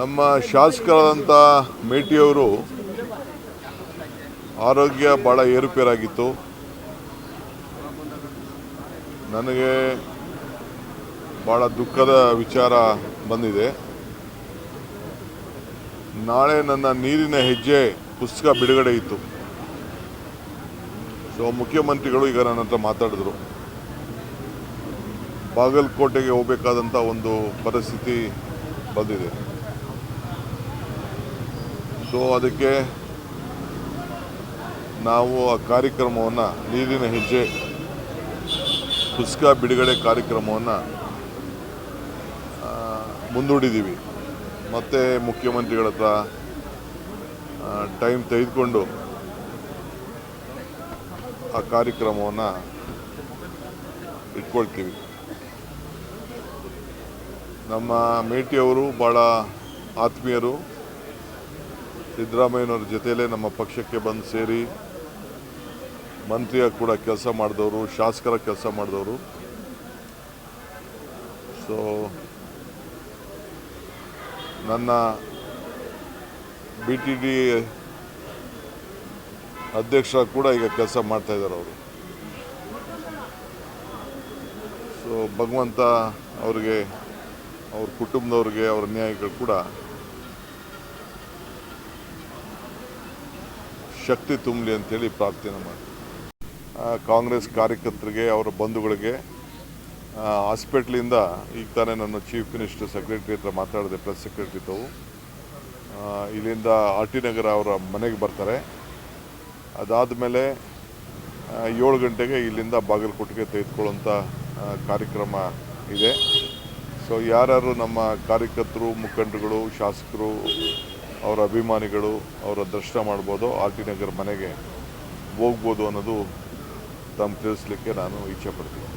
ನಮ್ಮ ಶಾಸಕರಾದಂಥ ಮೇಟಿಯವರು ಆರೋಗ್ಯ ಭಾಳ ಏರುಪೇರಾಗಿತ್ತು. ನನಗೆ ಭಾಳ ದುಃಖದ ವಿಚಾರ ಬಂದಿದೆ. ನಾಳೆ ನನ್ನ ನೀರಿನ ಹೆಜ್ಜೆ ಪುಸ್ತಕ ಬಿಡುಗಡೆ ಇತ್ತು. ಸೊ ಮುಖ್ಯಮಂತ್ರಿಗಳು ಈಗ ನನ್ನ ಹತ್ರ ಮಾತಾಡಿದ್ರು. ಬಾಗಲಕೋಟೆಗೆ ಹೋಗಬೇಕಾದಂಥ ಒಂದು ಪರಿಸ್ಥಿತಿ ಬಂದಿದೆ. ಸೊ ಅದಕ್ಕೆ ನಾವು ಆ ಕಾರ್ಯಕ್ರಮವನ್ನು ನೀರಿನ ಹೆಜ್ಜೆ ಪುಸ್ತಕ ಬಿಡುಗಡೆ ಕಾರ್ಯಕ್ರಮವನ್ನು ಮುಂದೂಡಿದ್ದೀವಿ. ಮತ್ತು ಮುಖ್ಯಮಂತ್ರಿಗಳ ಹತ್ರ ಟೈಮ್ ತೆಗೆದುಕೊಂಡು ಆ ಕಾರ್ಯಕ್ರಮವನ್ನು ಇಟ್ಕೊಳ್ತೀವಿ. ನಮ್ಮ ಮೇಟಿಯವರು ಭಾಳ ಆತ್ಮೀಯರು. ಸಿದ್ದರಾಮಯ್ಯನವ್ರ ಜೊತೆಯಲ್ಲೇ ನಮ್ಮ ಪಕ್ಷಕ್ಕೆ ಬಂದು ಸೇರಿ ಮಂತ್ರಿಯಾಗಿ ಕೂಡ ಕೆಲಸ ಮಾಡಿದವರು, ಶಾಸಕರ ಕೆಲಸ ಮಾಡಿದವರು. ಸೊ ನನ್ನ ಬಿ ಟಿ ಡಿ ಅಧ್ಯಕ್ಷ ಕೂಡ ಈಗ ಕೆಲಸ ಮಾಡ್ತಾ ಇದ್ದಾರೆ ಅವರು. ಸೊ ಭಗವಂತ ಅವ್ರಿಗೆ, ಅವ್ರ ಕುಟುಂಬದವ್ರಿಗೆ ಅವ್ರ ನ್ಯಾಯಗಳು ಕೂಡ ಶಕ್ತಿ ತುಂಬಲಿ ಅಂತೇಳಿ ಪ್ರಾರ್ಥನೆ ಮಾಡಿ ಕಾಂಗ್ರೆಸ್ ಕಾರ್ಯಕರ್ತರಿಗೆ, ಅವರ ಬಂಧುಗಳಿಗೆ ಹಾಸ್ಪಿಟ್ಲಿಂದ ಈಗ ತಾನೇ ನನ್ನ ಚೀಫ್ ಮಿನಿಸ್ಟರ್ ಸೆಕ್ರೆಟರಿ ಹತ್ರ ಮಾತಾಡಿದೆ, ಪ್ರೆಸ್ ಸೆಕ್ರೆಟರಿ ತಾವು. ಇಲ್ಲಿಂದ ಆರ್ ಟಿ ನಗರ ಅವರ ಮನೆಗೆ ಬರ್ತಾರೆ. ಅದಾದಮೇಲೆ ಏಳು ಗಂಟೆಗೆ ಇಲ್ಲಿಂದ ಬಾಗಲಕೋಟೆಗೆ ತೆಗೆದುಕೊಳ್ಳುವಂಥ ಕಾರ್ಯಕ್ರಮ ಇದೆ. ಸೊ ಯಾರ್ಯಾರು ನಮ್ಮ ಕಾರ್ಯಕರ್ತರು, ಮುಖಂಡರುಗಳು, ಶಾಸಕರು ಅವರ ಅಭಿಮಾನಿಗಳು ಅವರ ದರ್ಶನ ಮಾಡ್ಬೋದು, ಆರ್ ಟಿ ನಗರ್ ಮನೆಗೆ ಹೋಗ್ಬೋದು ಅನ್ನೋದು ತಮ್ಮ ತಿಳಿಸ್ಲಿಕ್ಕೆ ನಾನು ಇಚ್ಛೆ ಪಡ್ತೀನಿ.